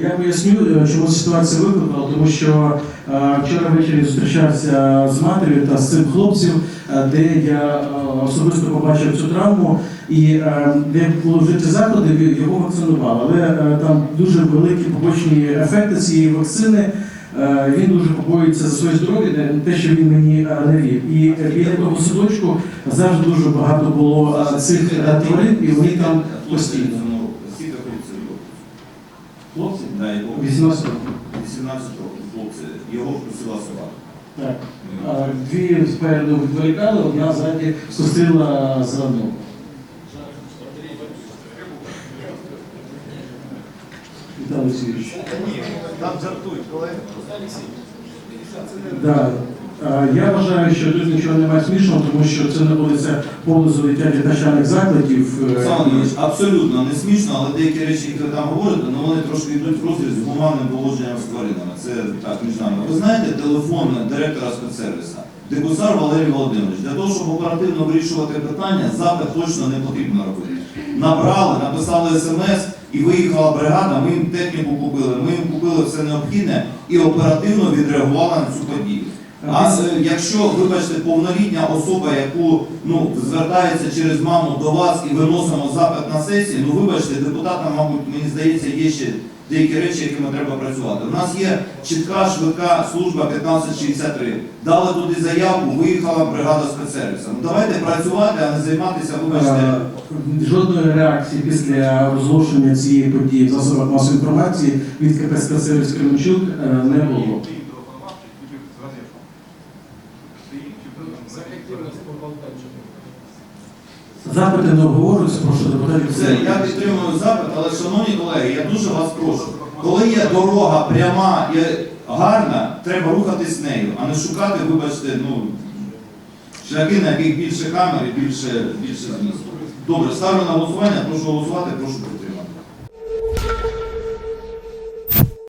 Я поясню, е, чому ситуація викликала, тому що е, вчора ввечері зустрічався з матір'ю та з цим хлопцем, е, де я особисто побачив цю травму, і де було вжиті заходи, його вакцинували. Але там дуже великі побочні ефекти цієї вакцини. Він дуже побоюється за своє здоров'я, те, що він мені не вів. І біля того садочку завжди дуже багато було цих тварин, і вони там постійно. Хлопці? Да, його 18 років. 18 років, хлопці. Його вкусила собака. Так. А, Дві спереду відволікали, одна ззаді скусила за ногу. Віталій Олексійович. Там жартують, колеги. Да. Я вважаю, що тут нічого немає смішного, тому що це знаходиться поблизу дитячих навчальних закладів. Е, Олександр абсолютно не смішно, але деякі речі, які ви там говорите, ну вони трошки йдуть в розріз з гуманним поводженням з тваринами. Це так між нами. Ви знаєте телефон директора спецсервіса? Дегусар Валерій Володимирович, для того, щоб оперативно вирішувати питання, запит точно не потрібно робити. Набрали, написали смс і виїхала бригада, ми їм техніку купили, ми їм купили все необхідне і оперативно відреагували на цю подію. А якщо, вибачте, повнолітня особа, яку ну, звертається через маму до вас і виносимо запит на сесії, ну вибачте, депутатам, мабуть, мені здається, є ще деякі речі, якими треба працювати. У нас є чітка швидка служба 1563. Дали туди заявку, виїхала бригада спецсервісу. Ну давайте працювати, а не займатися, вибачте. Е, Жодної реакції після розголошення цієї події в засобах масової інформації від КП «Спецсервіс Кременчук е, не було. Запити не обговорюються, прошу депутатів. Все, я підтримую запит, але шановні колеги, я дуже вас прошу. Коли є дорога пряма і гарна, треба рухатись нею, а не шукати, вибачте, ну шляхи, на яких більше камер і більше, більше змісту. Добре, ставлю на голосування, прошу голосувати, прошу підтримати.